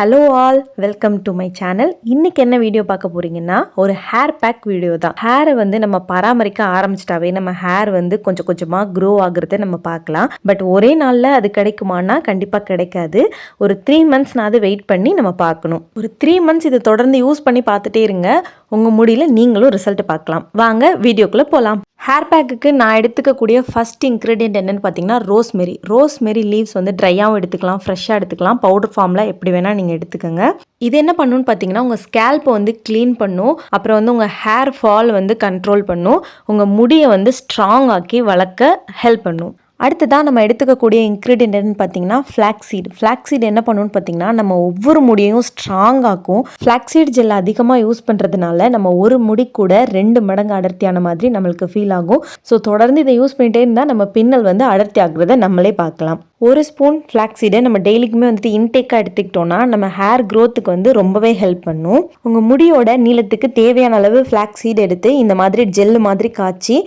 Hello all welcome to my channel இன்னைக்கு என்ன video பார்க்க போறீங்கன்னா ஒரு ஹேர் பேக் வீடியோ தான். ஹேரை வந்து நம்ம பராமரிக்க ஆரம்பிச்சிட்டாவே நம்ம ஹேர் வந்து கொஞ்சம் கொஞ்சமாக க்ரோ ஆகுறத நம்ம பார்க்கலாம். பட் ஒரே நாளில் அது கிடைக்குமானா கண்டிப்பாக கிடைக்காது. ஒரு த்ரீ மந்த்ஸ்னாவது வெயிட் பண்ணி நம்ம பார்க்கணும். ஒரு த்ரீ மந்த்ஸ் இதை தொடர்ந்து யூஸ் பண்ணி பார்த்துட்டே இருங்க. உங்கள் முடியல நீங்களும் ரிசல்ட் பார்க்கலாம். வாங்க வீடியோக்குள்ளே போகலாம் ஹேர் பேக்குக்கு நான் எடுத்துக்கக்கூடிய ஃபர்ஸ்ட் இன்க்ரீடியன்ட் என்னென்னு பார்த்தீங்கன்னா ரோஸ்மெரி ரோஸ்மெரி லீவ்ஸ் வந்து ட்ரையாகவும் எடுத்துக்கலாம் ஃப்ரெஷ்ஷாக எடுத்துக்கலாம். பவுடர் ஃபார்மில் எப்படி வேணால் நீங்கள் எடுத்துக்கோங்க. இது என்ன பண்ணுன்னு பார்த்தீங்கன்னா உங்கள் ஸ்கேல்ப்பை வந்து க்ளீன் பண்ணும். அப்புறம் வந்து உங்கள் ஹேர் ஃபால் வந்து கண்ட்ரோல் பண்ணும். உங்கள் முடியை வந்து ஸ்ட்ராங் ஆக்கி வளர்க்க ஹெல்ப் பண்ணும். அடுத்ததாக நம்ம எடுத்துக்கக்கூடிய இன்க்ரீடியன்ட் என்னன்னு பார்த்தீங்கன்னா ஃப்ளாக்ஸீட் ஃப்ளாக்ஸீட் என்ன பண்ணணும்னு பார்த்தீங்கன்னா நம்ம ஒவ்வொரு முடியையும் ஸ்ட்ராங் ஆக்கும். ஃப்ளாக்ஸீட் ஜெல் அதிகமாக யூஸ் பண்ணுறதுனால நம்ம ஒரு முடி கூட ரெண்டு மடங்கு அடர்த்தியான மாதிரி நம்மளுக்கு ஃபீல் ஆகும். ஸோ தொடர்ந்து இதை யூஸ் பண்ணிகிட்டே இருந்தால் நம்ம பின்னல் வந்து அடர்த்தி ஆகுறத நம்மளே பார்க்கலாம். ஒரு ஸ்பூன் ஃப்ளாக்ஸீடை நம்ம டெய்லிக்குமே வந்துட்டு இன்டேக்காக எடுத்துக்கிட்டோம்னா நம்ம ஹேர் க்ரோத்துக்கு வந்து ரொம்பவே ஹெல்ப் பண்ணும். உங்கள் முடியோட நீளத்துக்கு தேவையான அளவு ஃப்ளாக்ஸீட் எடுத்து இந்த மாதிரி ஜெல்லு மாதிரி காய்ச்சி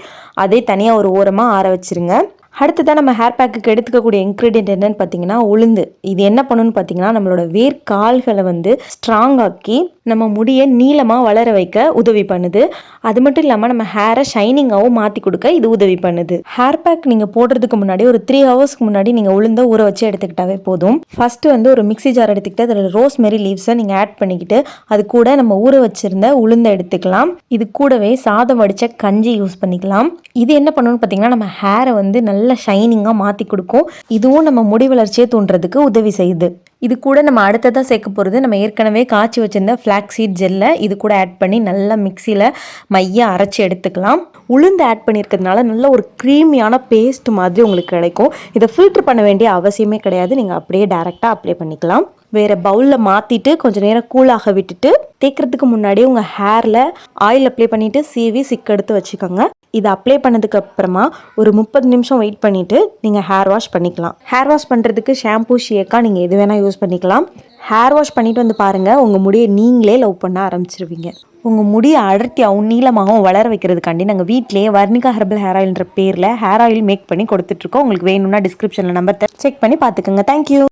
அதை தனியாக ஒரு ஓரமாக ஆற வச்சிருங்க. அடுத்ததாக நம்ம ஹேர் பேக்குக்கு எடுத்துக்கக்கூடிய இன்க்ரீடியன்ட் என்னன்னு பார்த்தீங்கன்னா உளுந்து. இது என்ன பண்ணுன்னு பார்த்தீங்கன்னா நம்மளோட வேர் கால்களை வந்து ஸ்ட்ராங் ஆக்கி நம்ம முடியை நீளமாக வளர வைக்க உதவி பண்ணுது. அது மட்டும் இல்லாமல் நம்ம ஹேரை ஷைனிங்காகவும் மாற்றி கொடுக்க இது உதவி பண்ணுது. ஹேர் பேக் நீங்கள் போடுறதுக்கு முன்னாடி ஒரு த்ரீ ஹவர்ஸ்க்கு முன்னாடி நீங்கள் உளுந்த ஊற வச்சு எடுத்துக்கிட்டாவே போதும். ஃபஸ்ட்டு வந்து ஒரு மிக்ஸி ஜார் எடுத்துக்கிட்டு அதில் ரோஸ் மெரி லீவ்ஸை நீங்கள் ஆட் பண்ணிக்கிட்டு அது கூட நம்ம ஊற வச்சிருந்த உளுந்த எடுத்துக்கலாம். இது கூடவே சாதம் வடித்த கஞ்சி யூஸ் பண்ணிக்கலாம். இது என்ன பண்ணணும்னு பார்த்தீங்கன்னா நம்ம ஹேரை வந்து நல்ல ஷைனிங்காக மாற்றி கொடுக்கும். இதுவும் நம்ம முடி வளர்ச்சியை தூண்டுறதுக்கு உதவி செய்யுது. இது கூட நம்ம அடுத்ததாக சேர்க்க போகிறது நம்ம ஏற்கனவே காய்ச்சி வச்சிருந்த ஃப்ளாக்ஸீட் ஜெல்லை இது கூட ஆட் பண்ணி நல்லா மிக்சியில் மைய அரைச்சி எடுத்துக்கலாம். உளுந்து ஆட் பண்ணியிருக்கிறதுனால நல்ல ஒரு க்ரீமியான பேஸ்ட் மாதிரி உங்களுக்கு கிடைக்கும். இதை ஃபில்டர் பண்ண வேண்டிய அவசியமே கிடையாது. நீங்கள் அப்படியே டேரெக்டாக அப்ளை பண்ணிக்கலாம். வேறு பவுலில் மாற்றிட்டு கொஞ்சம் நேரம் கூலாக விட்டுட்டு தேய்க்கிறதுக்கு முன்னாடி உங்கள் ஹேரில் ஆயில் அப்ளை பண்ணிவிட்டு சீவி சிக் எடுத்து வச்சுக்கோங்க. இதை அப்ளை பண்ணதுக்கு அப்புறமா ஒரு முப்பது நிமிஷம் வெயிட் பண்ணிவிட்டு நீங்கள் ஹேர் வாஷ் பண்ணிக்கலாம். ஹேர் வாஷ் பண்ணுறதுக்கு ஷாம்பூ ஷேக்காக நீங்கள் எது வேணால் யூஸ் பண்ணிக்கலாம். ஹேர் வாஷ் பண்ணிட்டு வந்து பாருங்கள் உங்கள் முடியை நீங்களே லவ் பண்ண ஆரம்பிச்சிருவீங்க. உங்கள் முடியை அடர்த்தியாகவும் நீளமாகவும் வளர வைக்கிறதுக்காண்டி நாங்கள் வீட்டிலேயே வர்ணிகா ஹெர்பல் ஹேர் ஆயில்ன்ற பேரில் ஹேர் ஆயில் மேக் பண்ணி கொடுத்துட்ருக்கோம் உங்களுக்கு வேணும்னா டிஸ்கிரிப்ஷனில் நம்பர் செக் பண்ணி பார்த்துக்கோங்க. தேங்க்யூ